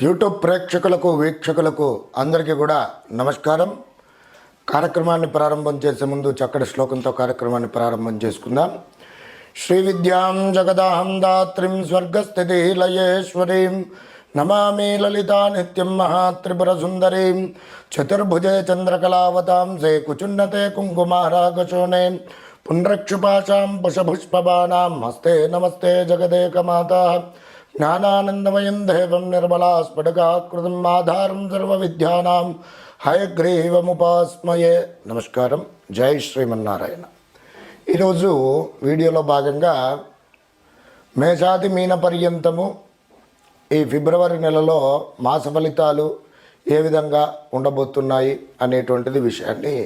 YouTube ప్రేక్షకులకు వీక్షకులకు అందరికీ కూడా నమస్కారం. కార్యక్రమాన్ని ప్రారంభం చేసే ముందు చక్కటి శ్లోకంతో కార్యక్రమాన్ని ప్రారంభం చేసుకుందాం. శ్రీ విద్యాం జగదాహం దాత్రిం స్వర్గస్థితి లయేశ్వరీం నమామి లలితా నిత్యం మహాత్రిపుర సుందరీం చతుర్భుజే చంద్రకళావతాంసే కుచున్నతే కుంకుమారాగశోనే. పుండ్రక్షుపాశాం పుషపుష్పబాణాం. హస్తే నమస్తే జగదేకమాత. జ్ఞానానందమయం దేవం నిర్మలా స్ఫటికాకృతం ఆధారం సర్వవిద్యానాం హయగ్రీవముపాస్మయే నమస్కారం జై శ్రీమన్నారాయణ ఈరోజు వీడియోలో భాగంగా మేషాది మీన పర్యంతము ఈ ఫిబ్రవరి నెలలో మాస ఫలితాలు ఏ విధంగా ఉండబోతున్నాయి అనేటువంటిది విషయాన్ని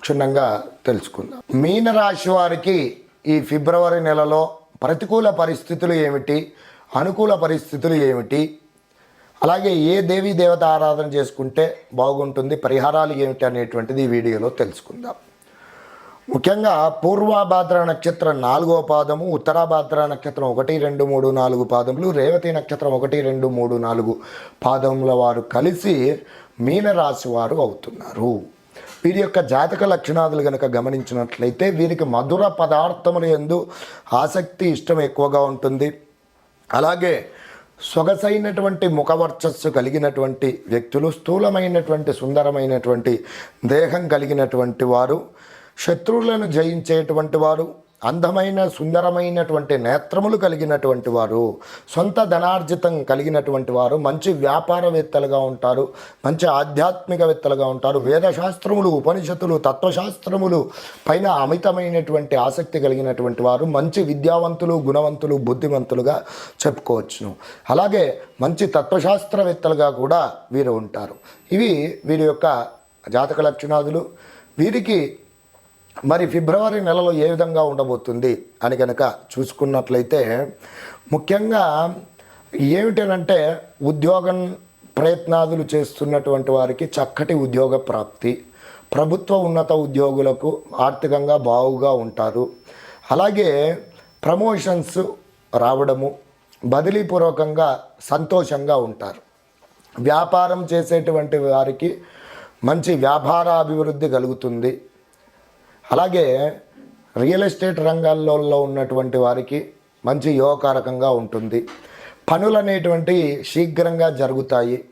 క్షుణ్ణంగా తెలుసుకుందాం. మీన రాశి వారికి ఈ ఫిబ్రవరి నెలలో ప్రతికూల పరిస్థితులు ఏమిటి? అనుకూల పరిస్థితులు ఏమిటి? అలాగే ఏ దేవీ దేవత ఆరాధన చేసుకుంటే బాగుంటుంది? పరిహారాలు ఏమిటి అనేటువంటిది ఈ వీడియోలో తెలుసుకుందాం. ముఖ్యంగా పూర్వభాద్ర నక్షత్రం నాలుగో పాదము ఉత్తరాభాద్ర నక్షత్రం ఒకటి రెండు మూడు నాలుగు పాదములు రేవతి నక్షత్రం ఒకటి రెండు మూడు నాలుగు పాదముల వారు కలిసి మీనరాశి వారు అవుతున్నారు. వీరి యొక్క జాతక లక్షణాదులు కనుక గమనించినట్లయితే వీరికి మధుర పదార్థముల ఎందు ఆసక్తి ఇష్టం ఎక్కువగా ఉంటుంది. అలాగే సొగసైనటువంటి ముఖవర్చస్సు కలిగినటువంటి వ్యక్తులు స్థూలమైనటువంటి సుందరమైనటువంటి దేహం కలిగినటువంటి వారు శత్రువులను జయించేటువంటి వారు అందమైన సుందరమైనటువంటి నేత్రములు కలిగినటువంటి వారు సొంత ధనార్జితం కలిగినటువంటి వారు మంచి వ్యాపారవేత్తలుగా ఉంటారు మంచి ఆధ్యాత్మికవేత్తలుగా ఉంటారు వేదశాస్త్రములు ఉపనిషత్తులు తత్వశాస్త్రములు పైన అమితమైనటువంటి ఆసక్తి కలిగినటువంటి వారు మంచి విద్యావంతులు గుణవంతులు బుద్ధిమంతులుగా చెప్పుకోవచ్చును. అలాగే మంచి తత్వశాస్త్రవేత్తలుగా కూడా వీరు ఉంటారు. ఇవి వీరి యొక్క జాతక లక్షణాదులు. వీరికి మరి ఫిబ్రవరి నెలలో ఏ విధంగా ఉండబోతుంది అని కనుక చూసుకున్నట్లయితే ముఖ్యంగా ఏమిటనంటే ఉద్యోగం ప్రయత్నాదులు చేస్తున్నటువంటి వారికి చక్కటి ఉద్యోగ ప్రాప్తి ప్రభుత్వ ఉన్నత ఉద్యోగులకు ఆర్థికంగా బాగుగా ఉంటారు. అలాగే ప్రమోషన్స్ రావడము బదిలీపూర్వకంగా సంతోషంగా ఉంటారు. వ్యాపారం చేసేటువంటి వారికి మంచి వ్యాపార అభివృద్ధి కలుగుతుంది. అలాగే రియల్ ఎస్టేట్ రంగాల్లో ఉన్నటువంటి వారికి మంచి యోగకారకంగా ఉంటుంది. పనులు అనేటువంటి శీఘ్రంగా జరుగుతాయి.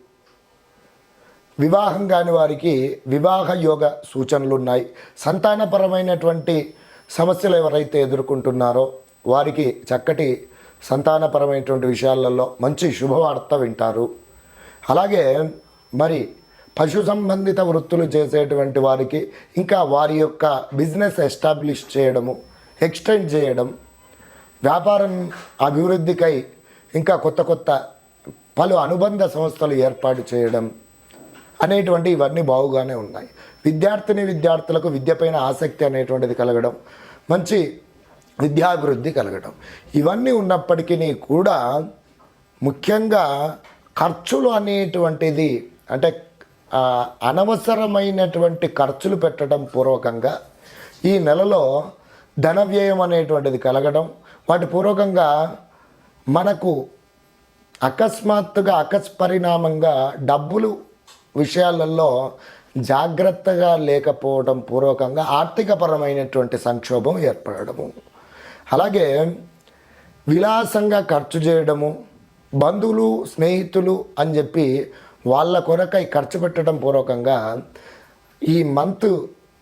వివాహం కాని వారికి వివాహ యోగ సూచనలు ఉన్నాయి సంతానపరమైనటువంటి సమస్యలు ఎవరైతే ఎదుర్కొంటున్నారో వారికి చక్కటి సంతానపరమైనటువంటి విషయాలలో మంచి శుభవార్త వింటారు. అలాగే మరి పశు సంబంధిత వృత్తులు చేసేటువంటి వారికి ఇంకా వారి యొక్క బిజినెస్ ఎస్టాబ్లిష్ చేయడము ఎక్స్టెండ్ చేయడం వ్యాపారం అభివృద్ధికై ఇంకా కొత్త కొత్త పలు అనుబంధ సంస్థలు ఏర్పాటు చేయడం అనేటువంటి ఇవన్నీ బాగుగానే ఉన్నాయి. విద్యార్థిని విద్యార్థులకు విద్యపైన ఆసక్తి అనేటువంటిది కలగడం మంచి విద్యాభివృద్ధి కలగడం. ఇవన్నీ ఉన్నప్పటికీ కూడా ముఖ్యంగా ఖర్చులు అనేటువంటిది అంటే అనవసరమైనటువంటి ఖర్చులు పెట్టడం పూర్వకంగా ఈ నెలలో ధన వ్యయం అనేటువంటిది కలగడం వాటి పూర్వకంగా మనకు అకస్మాత్తుగా అకస్పరిణామంగా డబ్బులు విషయాలలో జాగ్రత్తగా లేకపోవడం పూర్వకంగా ఆర్థికపరమైనటువంటి సంక్షోభం ఏర్పడము అలాగే విలాసంగా ఖర్చు చేయడము బంధువులు స్నేహితులు అని చెప్పి వాళ్ళ కొరకై ఖర్చు పెట్టడం పూర్వకంగా ఈ మంత్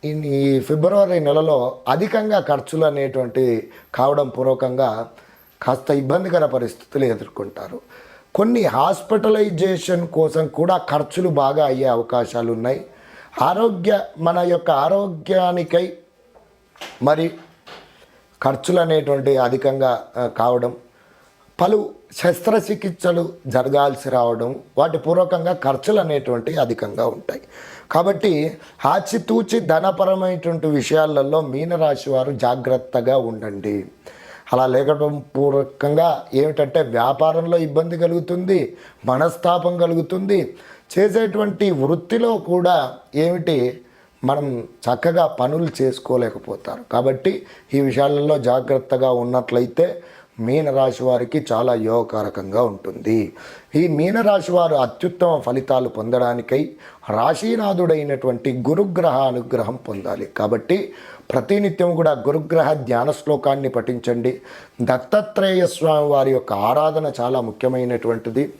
ఈ ఫిబ్రవరి నెలలో అధికంగా ఖర్చులు అనేటువంటి కావడం పూర్వకంగా కాస్త ఇబ్బందికర పరిస్థితులు ఎదుర్కొంటారు. కొన్ని హాస్పిటలైజేషన్ కోసం కూడా ఖర్చులు బాగా అయ్యే అవకాశాలు ఉన్నాయి. ఆరోగ్య మన యొక్క ఆరోగ్యానికై మరి ఖర్చులు అనేటువంటి అధికంగా కావడం పలు శస్త్రచికిత్సలు జరగాల్సి రావడం వాటి పూర్వకంగా ఖర్చులు అనేటువంటి అధికంగా ఉంటాయి. కాబట్టి ఆచితూచి ధనపరమైనటువంటి విషయాలలో మీనరాశి వారు జాగ్రత్తగా ఉండండి. అలా లేకపోవడం పూర్వకంగా ఏమిటంటే వ్యాపారంలో ఇబ్బంది కలుగుతుంది మనస్తాపం కలుగుతుంది. చేసేటువంటి వృత్తిలో కూడా ఏమిటి మనం చక్కగా పనులు చేసుకోలేకపోతారు. కాబట్టి ఈ విషయాలలో జాగ్రత్తగా ఉన్నట్లయితే మీనరాశి వారికి చాలా యోగకారకంగా ఉంటుంది. ఈ మీనరాశి వారు అత్యుత్తమ ఫలితాలు పొందడానికై రాశీనాథుడైనటువంటి గురుగ్రహ అనుగ్రహం పొందాలి. కాబట్టి ప్రతినిత్యం కూడా గురుగ్రహ ధ్యాన శ్లోకాన్ని పఠించండి. దత్తాత్రేయ స్వామి వారి యొక్క ఆరాధన చాలా ముఖ్యమైనటువంటిది.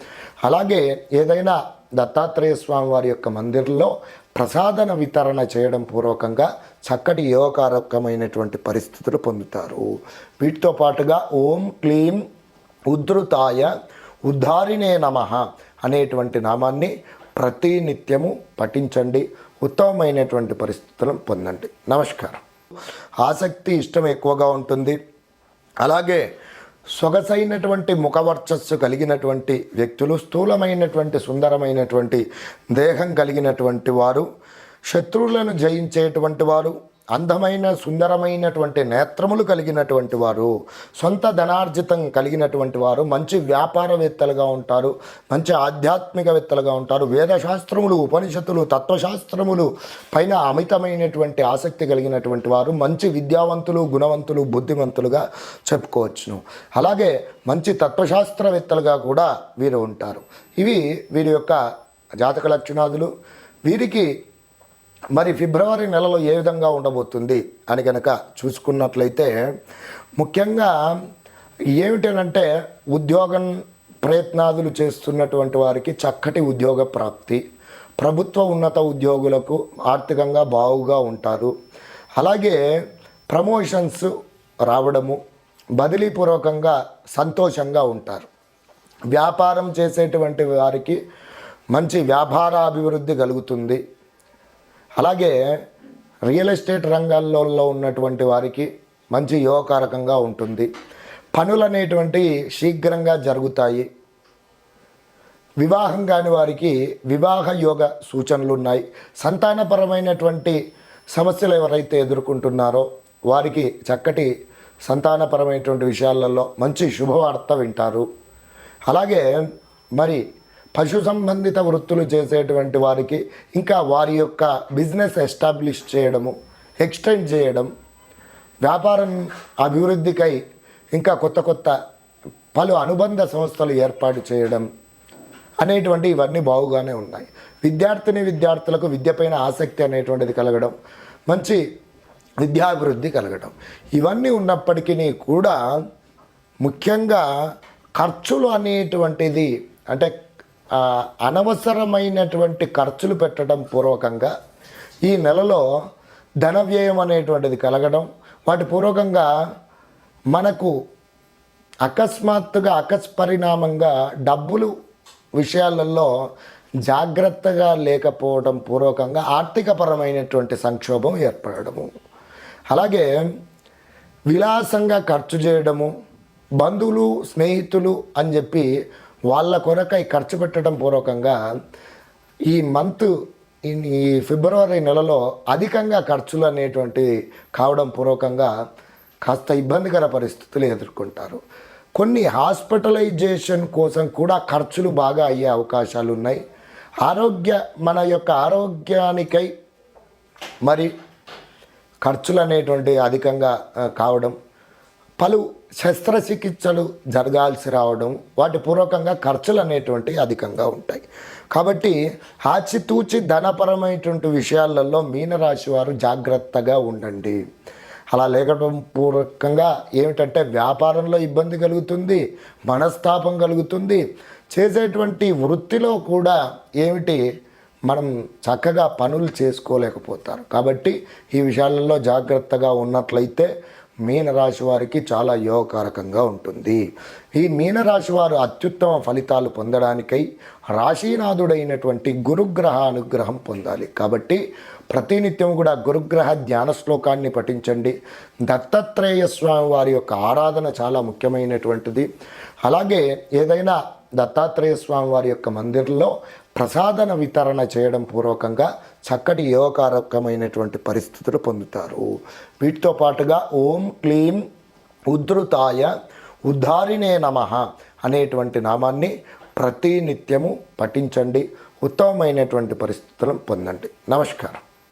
అలాగే ఏదైనా దత్తాత్రేయ స్వామి వారి యొక్క మందిరంలో ప్రసాదన వితరణ చేయడం పూర్వకంగా చక్కటి యోగకారకమైనటువంటి పరిస్థితులు పొందుతారు. వీటితో పాటుగా ఓం క్లీం ఉద్ధృతాయ ఉద్ధారినే నమ అనేటువంటి నామాన్ని ప్రతినిత్యము పఠించండి. ఉత్తమమైనటువంటి పరిస్థితులను పొందండి. నమస్కారం. ఆసక్తి ఇష్టం ఎక్కువగా ఉంటుంది. అలాగే సొగసైనటువంటి ముఖవర్చస్సు కలిగినటువంటి వ్యక్తులు స్థూలమైనటువంటి సుందరమైనటువంటి దేహం కలిగినటువంటి వారు శత్రువులను జయించేటువంటి వారు అందమైన సుందరమైనటువంటి నేత్రములు కలిగినటువంటి వారు సొంత ధనార్జితం కలిగినటువంటి వారు మంచి వ్యాపారవేత్తలుగా ఉంటారు మంచి ఆధ్యాత్మికవేత్తలుగా ఉంటారు వేదశాస్త్రములు ఉపనిషత్తులు తత్వశాస్త్రములు పైన అమితమైనటువంటి ఆసక్తి కలిగినటువంటి వారు మంచి విద్యావంతులు గుణవంతులు బుద్ధిమంతులుగా చెప్పుకోవచ్చును. అలాగే మంచి తత్వశాస్త్రవేత్తలుగా కూడా వీరు ఉంటారు. ఇవి వీరి యొక్క జాతక లక్షణాదులు. వీరికి మరి ఫిబ్రవరి నెలలో ఏ విధంగా ఉండబోతుంది అని కనుక చూసుకున్నట్లయితే ముఖ్యంగా ఏమిటనంటే ఉద్యోగం ప్రయత్నాదులు చేస్తున్నటువంటి వారికి చక్కటి ఉద్యోగ ప్రాప్తి ప్రభుత్వ ఉన్నత ఉద్యోగులకు ఆర్థికంగా బాగుగా ఉంటారు. అలాగే ప్రమోషన్స్ రావడము బదిలీపూర్వకంగా సంతోషంగా ఉంటారు. వ్యాపారం చేసేటువంటి వారికి మంచి వ్యాపార అభివృద్ధి కలుగుతుంది. అలాగే రియల్ ఎస్టేట్ రంగాల్లో ఉన్నటువంటి వారికి మంచి యోగకారకంగా ఉంటుంది. పనులు అనేటువంటి శీఘ్రంగా జరుగుతాయి. వివాహం కాని వారికి వివాహ యోగ సూచనలు ఉన్నాయి సంతానపరమైనటువంటి సమస్యలు ఎవరైతే ఎదుర్కొంటున్నారో వారికి చక్కటి సంతానపరమైనటువంటి విషయాలలో మంచి శుభవార్త వింటారు. అలాగే మరి పశు సంబంధిత వృత్తులు చేసేటువంటి వారికి ఇంకా వారి యొక్క బిజినెస్ ఎస్టాబ్లిష్ చేయడము ఎక్స్టెండ్ చేయడం వ్యాపారం అభివృద్ధికై ఇంకా కొత్త కొత్త పలు అనుబంధ సంస్థలు ఏర్పాటు చేయడం అనేటువంటి ఇవన్నీ బాగుగానే ఉన్నాయి. విద్యార్థిని విద్యార్థులకు విద్యపైన ఆసక్తి అనేటువంటిది కలగడం మంచి విద్యాభివృద్ధి కలగడం. ఇవన్నీ ఉన్నప్పటికీ కూడా ముఖ్యంగా ఖర్చులు అనేటువంటిది అంటే అనవసరమైనటువంటి ఖర్చులు పెట్టడం పూర్వకంగా ఈ నెలలో ధన వ్యయం అనేటువంటిది కలగడం వాటి పూర్వకంగా మనకు అకస్మాత్తుగా అకస్పరిణామంగా డబ్బులు విషయాలలో జాగ్రత్తగా లేకపోవడం పూర్వకంగా ఆర్థికపరమైనటువంటి సంక్షోభం ఏర్పడము అలాగే విలాసంగా ఖర్చు చేయడము బంధువులు స్నేహితులు అని చెప్పి వాళ్ళ కొరకై ఖర్చు పెట్టడం పూర్వకంగా ఈ మంత్ ఈ- ఫిబ్రవరి నెలలో అధికంగా ఖర్చులు అనేటువంటి కావడం పూర్వకంగా కాస్త ఇబ్బందికర పరిస్థితులు ఎదుర్కొంటారు. కొన్ని హాస్పిటలైజేషన్ కోసం కూడా ఖర్చులు బాగా అయ్యే అవకాశాలు ఉన్నాయి. ఆరోగ్య మన యొక్క ఆరోగ్యానికై మరి ఖర్చులు అనేటువంటి అధికంగా కావడం పలు శస్త్రచికిత్సలు జరగాల్సి రావడం వాటి పూర్వకంగా ఖర్చులు అనేటువంటి అధికంగా ఉంటాయి. కాబట్టి ఆచితూచి ధనపరమైనటువంటి విషయాలలో మీనరాశి వారు జాగ్రత్తగా ఉండండి. అలా లేకపోవడం పూర్వకంగా ఏమిటంటే వ్యాపారంలో ఇబ్బంది కలుగుతుంది మనస్తాపం కలుగుతుంది. చేసేటువంటి వృత్తిలో కూడా ఏమిటి మనం చక్కగా పనులు చేసుకోలేకపోతారు. కాబట్టి ఈ విషయాలలో జాగ్రత్తగా ఉన్నట్లయితే మీనరాశి వారికి చాలా యోగకారకంగా ఉంటుంది. ఈ మీనరాశి వారు అత్యుత్తమ ఫలితాలు పొందడానికై రాశీనాథుడైనటువంటి గురుగ్రహ అనుగ్రహం పొందాలి. కాబట్టి ప్రతినిత్యం కూడా గురుగ్రహ ధ్యాన శ్లోకాన్ని పఠించండి. దత్తాత్రేయ స్వామి వారి యొక్క ఆరాధన చాలా ముఖ్యమైనటువంటిది. అలాగే ఏదైనా దత్తాత్రేయ స్వామి వారి యొక్క మందిరంలో ప్రసాదన వితరణ చేయడం పూర్వకంగా చక్కటి యోగకారకమైనటువంటి పరిస్థితులు పొందుతారు. వీటితో పాటుగా ఓం క్లీం ఉద్ధృతాయ ఉద్ధారిణే నమ అనేటువంటి నామాన్ని ప్రతినిత్యము పఠించండి. ఉత్తమమైనటువంటి పరిస్థితులను పొందండి. నమస్కారం.